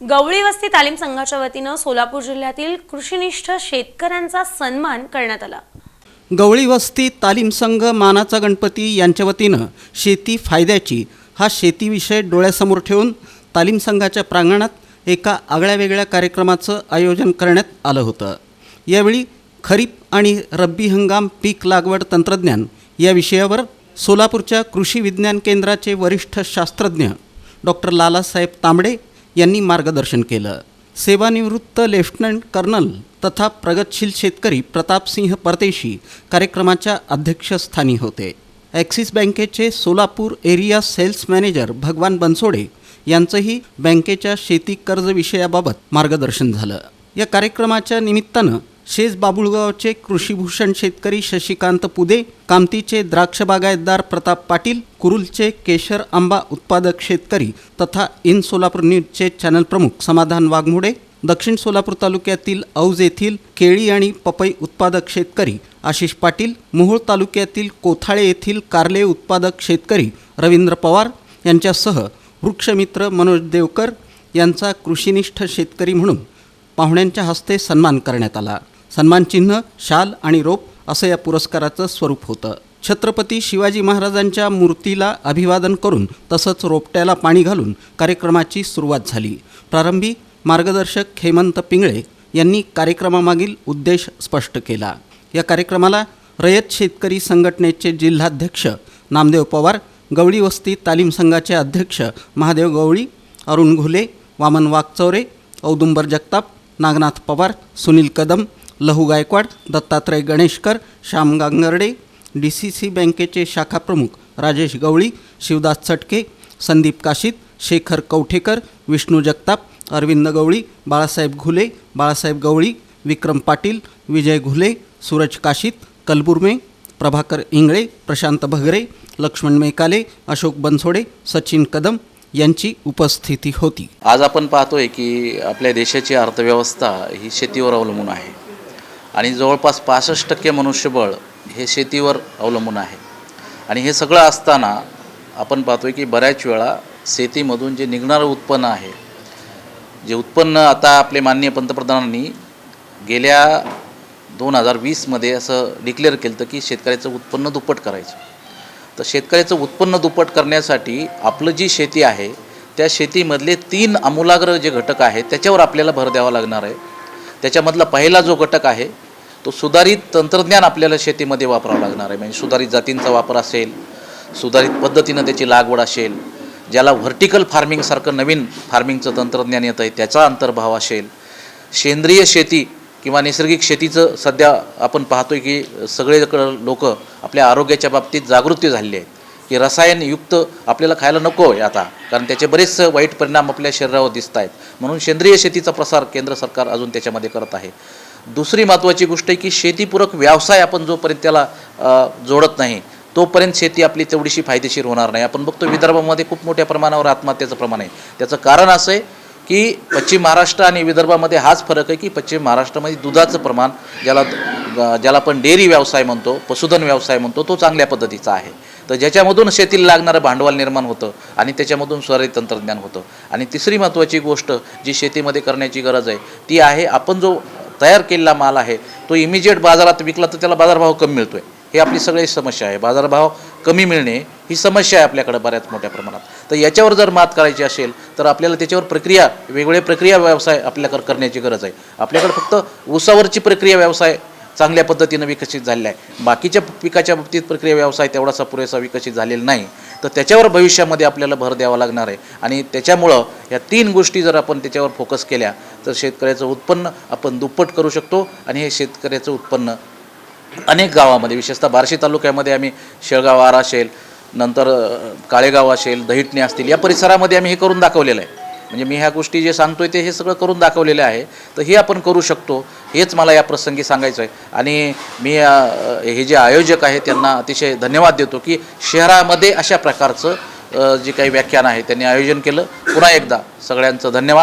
गवळी वस्ती तालीम संघाच्या वतीनं सोलापूर जिल्ह्यातील कृषीनिष्ठ शेतकऱ्यांचा सन्मान करण्यात आला. गवळी वस्ती तालीम संघ मानाचा गणपती यांच्या वतीनं शेती फायद्याची हा शेतीविषय डोळ्यासमोर ठेवून तालीम संघाच्या प्रांगणात एका आगळ्यावेगळ्या कार्यक्रमाचं आयोजन करण्यात आलं होतं. यावेळी खरीप आणि रब्बी हंगाम पीक लागवड तंत्रज्ञान या विषयावर सोलापूरच्या कृषी विज्ञान केंद्राचे वरिष्ठ शास्त्रज्ञ डॉक्टर लालासाहेब तांबडे यांनी मार्गदर्शन केलं. सेवानिवृत्त लेफ्टनंट कर्नल तथा प्रगतशील शेतकरी प्रतापसिंह परदेशी कार्यक्रमाच्या अध्यक्षस्थानी होते. ॲक्सिस बँकेचे सोलापूर एरिया सेल्स मॅनेजर भगवान बनसोडे यांचंही बँकेच्या शेती कर्ज विषयाबाबत मार्गदर्शन झालं. या कार्यक्रमाच्या निमित्तानं शेज बाबुळगावचे कृषीभूषण शेतकरी शशिकांत पुदे कामतीचे द्राक्ष बागायतदार प्रताप पाटील कुरुलचे केशर आंबा उत्पादक शेतकरी तथा इन सोलापूर न्यूजचे चॅनल प्रमुख समाधान वाघमोडे दक्षिण सोलापूर तालुक्यातील औज येथील केळी आणि पपई उत्पादक शेतकरी आशिष पाटील मोहोळ तालुक्यातील कोथाळे येथील कारले उत्पादक शेतकरी रवींद्र पवार यांच्यासह वृक्षमित्र मनोज देवकर यांचा कृषीनिष्ठ शेतकरी म्हणून पाहुण्यांच्या हस्ते सन्मान करण्यात आला. सन्मानचिन्ह शाल आणि रोप असं या पुरस्काराचं स्वरूप होतं. छत्रपती शिवाजी महाराजांच्या मूर्तीला अभिवादन करून तसंच रोपट्याला पाणी घालून कार्यक्रमाची सुरुवात झाली. प्रारंभी मार्गदर्शक हेमंत पिंगळे यांनी कार्यक्रमामागील उद्देश स्पष्ट केला. या कार्यक्रमाला रयत शेतकरी संघटनेचे जिल्हाध्यक्ष नामदेव पवार गवळी वस्ती तालीम संघाचे अध्यक्ष महादेव गवळी अरुण घुले वामन वागचौरे औदुंबर Jagtap Nagnath Pawar Sunil Kadam Lahu Gaikwad Dattatray Ganeshkar Shyam Gangarde D C C बँकेचे शाखाप्रमुख राजेश गवळी शिवदास चटके संदीप काशीत शेखर कवठेकर विष्णू जगताप अरविंद गवळी बाळासाहेब घुले बाळासाहेब गवळी विक्रम पाटील विजय घुले सूरज काशीत कलबुर्मे प्रभाकर इंगळे प्रशांत भगरे लक्ष्मण मेकाले अशोक बनसोडे सचिन कदम यांची उपस्थिती होती. आज आपण पाहतोय की आपल्या देशाची अर्थव्यवस्था ही शेतीवर अवलंबून आहे. आणि जवळपास पासष्ट टक्के मनुष्यबळ हे शेतीवर अवलंबून आहे. आणि हे सगळं असताना आपण पाहतोय की बऱ्याच वेळा शेतीमधून जे निघणारं उत्पन्न आहे जे उत्पन्न आता आपले माननीय पंतप्रधानांनी गेल्या दोन हजार वीसमध्ये असं डिक्लेअर केलं होतं की शेतकऱ्याचं उत्पन्न दुप्पट करायचं. तर शेतकऱ्याचं उत्पन्न दुप्पट करण्यासाठी आपलं जी शेती आहे त्या शेतीमधले तीन आमूलाग्र जे घटक आहेत त्याच्यावर आपल्याला भर द्यावा लागणार आहे. त्याच्यामधला पहिला जो घटक आहे तो सुधारित तंत्रज्ञान आपल्याला शेतीमध्ये वापरावं लागणार आहे. म्हणजे सुधारित जातींचा वापर असेल सुधारित पद्धतीनं त्याची लागवड असेल ज्याला व्हर्टिकल फार्मिंगसारखं नवीन फार्मिंगचं तंत्रज्ञान येतं आहे त्याचा अंतर्भाव असेल. सेंद्रिय शेती किंवा नैसर्गिक शेतीचं सध्या आपण पाहतोय की सगळेकडं लोक आपल्या आरोग्याच्या बाबतीत जागृती झालेली आहेत. की रसायनयुक्त आपल्याला खायला नको आहे आता कारण त्याचे बरेच वाईट परिणाम आपल्या शरीरावर दिसत आहेत म्हणून सेंद्रिय शेतीचा प्रसार केंद्र सरकार अजून त्याच्यामध्ये करत आहे. दुसरी महत्त्वाची गोष्ट आहे की शेतीपूरक व्यवसाय आपण जोपर्यंत त्याला जोडत नाही तोपर्यंत शेती आपली तेवढीशी फायदेशीर होणार नाही. आपण बघतो विदर्भामध्ये खूप मोठ्या प्रमाणावर आत्महत्याचं प्रमाण आहे. त्याचं कारण असं आहे की पश्चिम महाराष्ट्र आणि विदर्भामध्ये हाच फरक आहे की पश्चिम महाराष्ट्रामध्ये दुधाचं प्रमाण ज्याला ज्याला आपण डेअरी व्यवसाय म्हणतो पशुधन व्यवसाय म्हणतो तो चांगल्या पद्धतीचा आहे. तर ज्याच्यामधून शेतीला लागणारं भांडवल निर्माण होतं आणि त्याच्यामधून स्वरित तंत्रज्ञान होतं. आणि तिसरी महत्त्वाची गोष्ट जी शेतीमध्ये करण्याची गरज आहे ती आहे आपण जो तयार केलेला माल आहे तो इमिजिएट बाजारात विकला तर त्याला बाजारभाव कमी मिळतोय. हे आपली सगळी समस्या आहे. बाजारभाव कमी मिळणे ही समस्या आहे आपल्याकडे बऱ्याच मोठ्या प्रमाणात. तर याच्यावर जर मात करायची असेल तर आपल्याला त्याच्यावर प्रक्रिया वेगवेगळे प्रक्रिया व्यवसाय आपल्याकडे करण्याची गरज आहे. आपल्याकडे फक्त ऊसावरची प्रक्रिया व्यवसाय चांगल्या पद्धतीनं विकसित झालेला आहे. बाकीच्या पिकाच्या बाबतीत प्रक्रिया व्यवसाय तेवढासा पुरेसा विकसित झालेला नाही. तर त्याच्यावर भविष्यामध्ये आपल्याला भर द्यावा लागणार आहे. आणि त्याच्यामुळं या तीन गोष्टी जर आपण त्याच्यावर फोकस केल्या तर शेतकऱ्याचं उत्पन्न आपण दुप्पट करू शकतो. आणि हे शेतकऱ्याचं उत्पन्न अनेक गावामध्ये विशेषतः बार्शी तालुक्यामध्ये आम्ही शेळगाव आर असेल नंतर काळेगाव असेल दहिटणे असतील या परिसरामध्ये आम्ही हे करून दाखवलेलं आहे. म्हणजे मी ह्या गोष्टी जे सांगतोय ते हे सगळं करून दाखवलेलं आहे. तर हे आपण करू शकतो. हेच मला या प्रसंगी सांगायचं आहे. आणि मी हे जे आयोजक आहे त्यांना अतिशय धन्यवाद देतो की शहरामध्ये अशा प्रकारचं जे काही व्याख्यान आहे त्यांनी आयोजन केलं. पुन्हा एकदा सगळ्यांचं धन्यवाद.